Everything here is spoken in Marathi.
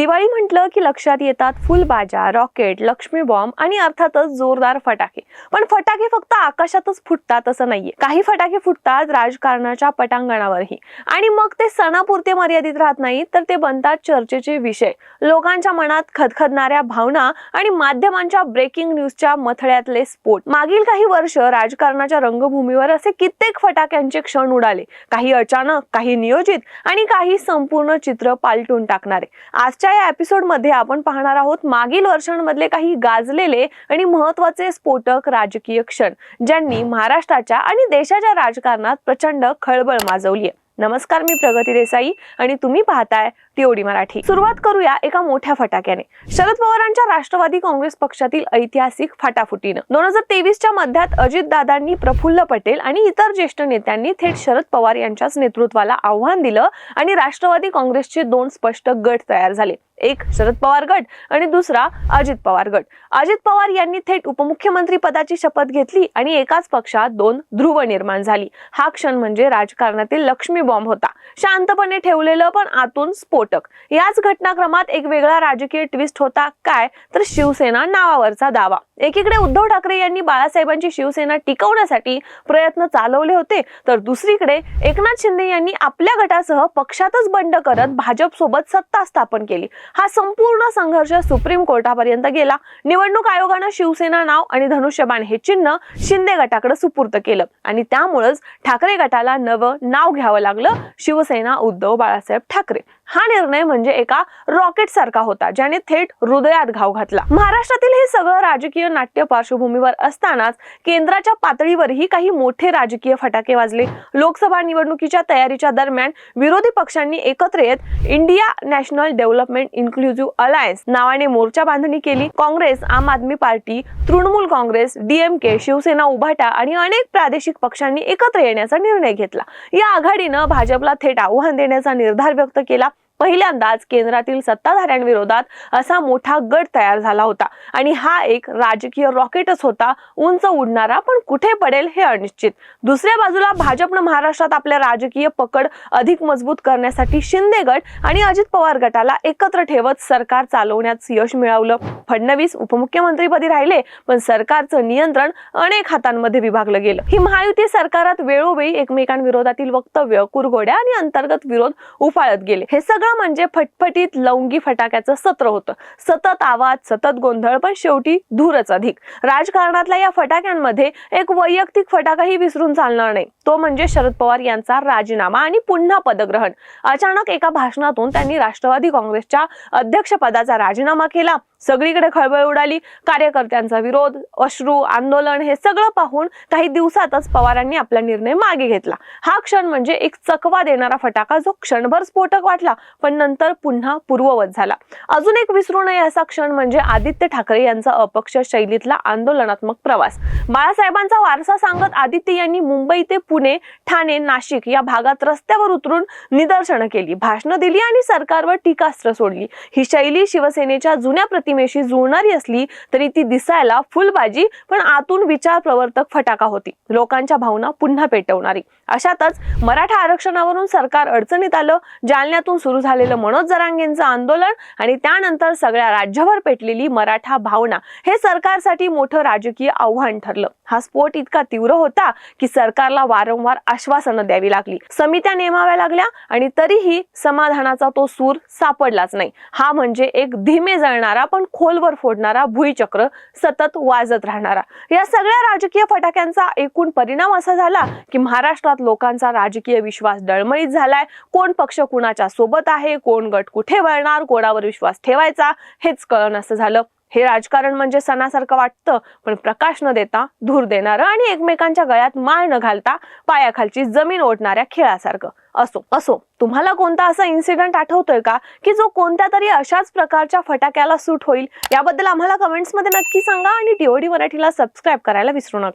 दिवाळी म्हटलं की लक्षात येतात फुलबाजा रॉकेट लक्ष्मी बॉम्ब आणि अर्थातच जोरदार फटाके. पण फटाके फक्त आकाशातच फुटतात असं नाहीये. काही फटाके फुटतात राजकारणाच्या पटांगणावरही. आणि मग ते सणापुरते मर्यादित राहत नाहीत तर ते बनतात चर्चेचे विषय. लोकांच्या मनात खदखदणाऱ्या भावना आणि माध्यमांच्या ब्रेकिंग न्यूजच्या मथळ्यातले स्फोट. मागील काही वर्ष राजकारणाच्या रंगभूमीवर असे कित्येक फटाक्यांचे क्षण उडाले. काही अचानक काही नियोजित आणि काही संपूर्ण चित्र पालटून टाकणारे. आजच्या या एपिसोडमध्ये आपण पाहणार आहोत मागील वर्षांमधले काही गाजलेले आणि महत्त्वाचे स्फोटक राजकीय क्षण ज्यांनी महाराष्ट्राच्या आणि देशाच्या राजकारणात प्रचंड खळबळ माजवली आहे नमस्कार मी प्रगती देसाई आणि तुम्ही पाहताय टीओडी मराठी. सुरुवात करूया एका मोठ्या फटाक्याने. शरद पवारांच्या राष्ट्रवादी काँग्रेस पक्षातील ऐतिहासिक फाटाफुटीनं. दोन हजार तेवीसच्या मध्यात अजितदादांनी प्रफुल्ल पटेल आणि इतर ज्येष्ठ नेत्यांनी थेट शरद पवार यांच्याच नेतृत्वाला आव्हान दिलं आणि राष्ट्रवादी काँग्रेसचे दोन स्पष्ट गट तयार झाले. एक शरद पवार गट आणि दुसरा अजित पवार गट. अजित पवार यांनी थेट उपमुख्यमंत्री पदाची शपथ घेतली आणि एकाच पक्षात दोन ध्रुव निर्माण झाली. हा क्षण म्हणजे राजकारणातील लक्ष्मी बॉम्ब होता. शांतपणे ठेवलेलं पण आतून स्फोटक. याच घटनाक्रमात एक वेगळा राजकीय ट्विस्ट होता काय? तर शिवसेना नावावरचा दावा. एकीकडे उद्धव ठाकरे यांनी बाळासाहेबांची शिवसेना टिकवण्यासाठी प्रयत्न चालवले होते तर दुसरीकडे एकनाथ शिंदे यांनी आपल्या गटासह पक्षातच बंड करत भाजप सोबत सत्ता स्थापन केली. हा संपूर्ण संघर्ष सुप्रीम कोर्टापर्यंत गेला. निवडणूक आयोगानं शिवसेना नाव आणि धनुष्यबाण हे चिन्ह शिंदे गटाकडे सुपूर्त केलं आणि त्यामुळेच ठाकरे गटाला नवं नाव घ्यावं लागलं. शिवसेना उद्धव बाळासाहेब ठाकरे. हा निर्णय म्हणजे एका रॉकेट सारखा होता ज्याने थेट हृदयात घाव घातला. महाराष्ट्रातील हे सगळं राजकीय नाट्य पार्श्वभूमीवर असतानाच केंद्राच्या पातळीवरही काही मोठे राजकीय फटाके वाजले. लोकसभा निवडणुकीच्या तयारीच्या दरम्यान विरोधी पक्षांनी एकत्र येत India national development inclusive alliance नावाने मोर्चा बांधणी केली. काँग्रेस आम आदमी पार्टी तृणमूल काँग्रेस डीएमके शिवसेना उभाटा आणि अनेक प्रादेशिक पक्षांनी एकत्र येण्याचा निर्णय घेतला. या आघाडीनं भाजपला थेट आव्हान देण्याचा निर्धार व्यक्त केला. पहिल्यांदाच केंद्रातील सत्ताधाऱ्यांविरोधात असा मोठा गट तयार झाला होता. आणि हा एक राजकीय रॉकेटच होता. उंच उडणारा पण कुठे पडेल हे अनिश्चित. दुसऱ्या बाजूला भाजपनं महाराष्ट्रात आपल्या राजकीय पकड अधिक मजबूत करण्यासाठी शिंदे गट आणि अजित पवार गटाला एकत्र ठेवत सरकार चालवण्यात यश मिळवलं. फडणवीस उपमुख्यमंत्रीपदी राहिले पण सरकारचं नियंत्रण अनेक हातांमध्ये विभागलं गेलं. ही महायुती सरकारात वेळोवेळी एकमेकांविरोधातील वक्तव्य कुरघोड्या आणि अंतर्गत विरोध उफाळत गेले. हे सगळं म्हणजे फटफटीत लवंगी फटाक्याचं सत्र होतं. सतत आवाज सतत गोंधळ पण शेवटी धूरच अधिक. राजकारणातल्या या फटाक्यांमध्ये एक वैयक्तिक फटाकाही विसरून चालणार नाही. तो म्हणजे शरद पवार यांचा राजीनामा आणि पुन्हा पदग्रहण. अचानक एका भाषणातून त्यांनी राष्ट्रवादी काँग्रेसच्या अध्यक्षपदाचा राजीनामा केला. सगळीकडे खळबळ उडाली. कार्यकर्त्यांचा विरोध अश्रू आंदोलन हे सगळं पाहून काही दिवसातच पवारांनी आपला निर्णय मागे घेतला. हा क्षण म्हणजे एक चकवा देणारा फटाका जो क्षणभर स्फोटक वाटला पण नंतर पुन्हा पूर्ववत झाला. अजून एक विसरू नये असा क्षण म्हणजे आदित्य ठाकरे यांचा अपक्ष शैलीतला आंदोलनात्मक प्रवास. बाळासाहेबांचा वारसा सांगत आदित्य यांनी मुंबई ते पुणे ठाणे नाशिक या भागात रस्त्यावर उतरून निदर्शनं केली. भाषणं दिली आणि सरकारवर टीकास्त्र सोडली. ही शैली शिवसेनेच्या जुन्या प्रतिमेशी जुळणारी असली तरी ती दिसायला फुलबाजी पण आतून विचार प्रवर्तक फटाका होती. लोकांच्या भावना पुन्हा पेटवणारी. अशातच मराठा आरक्षणावरून सरकार अडचणीत आलं जालन्यातून सुरू झालेलं मनोज जरांगेंचं आंदोलन आणि त्यानंतर सगळ्या राज्यभर पेटलेली मराठा भावना हे सरकारसाठी मोठं राजकीय आव्हान ठरलं. हा स्फोट इतका तीव्र होता की सरकारला वारंवार आश्वासनं द्यावी लागली. समित्या नेमाव्या लागल्या आणि तरीही समाधानाचा तो सूर सापडलाच नाही. हा म्हणजे एक धीमे जळणारा पण खोलवर फोडणारा भुईचक्र सतत वाजत राहणारा. या सगळ्या राजकीय फटाक्यांचा एकूण परिणाम असा झाला की महाराष्ट्रात लोकांचा राजकीय विश्वास डळमळीत झालाय. कोण पक्ष कुणाच्या सोबत आहे कोण गट कुठे वळणार कोणावर विश्वास ठेवायचा हेच कळण असं झालं. हे राजकारण म्हणजे सणासारखं वाटतं पण प्रकाश न देता धूर देणारं आणि एकमेकांच्या गळ्यात माळ न घालता पायाखालची जमीन ओढणाऱ्या खेळासारखं. असो असो तुम्हाला कोणता असा इन्सिडेंट आठवतोय का? की जो कोणत्या तरी अशाच प्रकारच्या फटाक्याला सूट होईल? याबद्दल आम्हाला कमेंट्समध्ये नक्की सांगा आणि टीओडी मराठीला सबस्क्राईब करायला विसरू नका.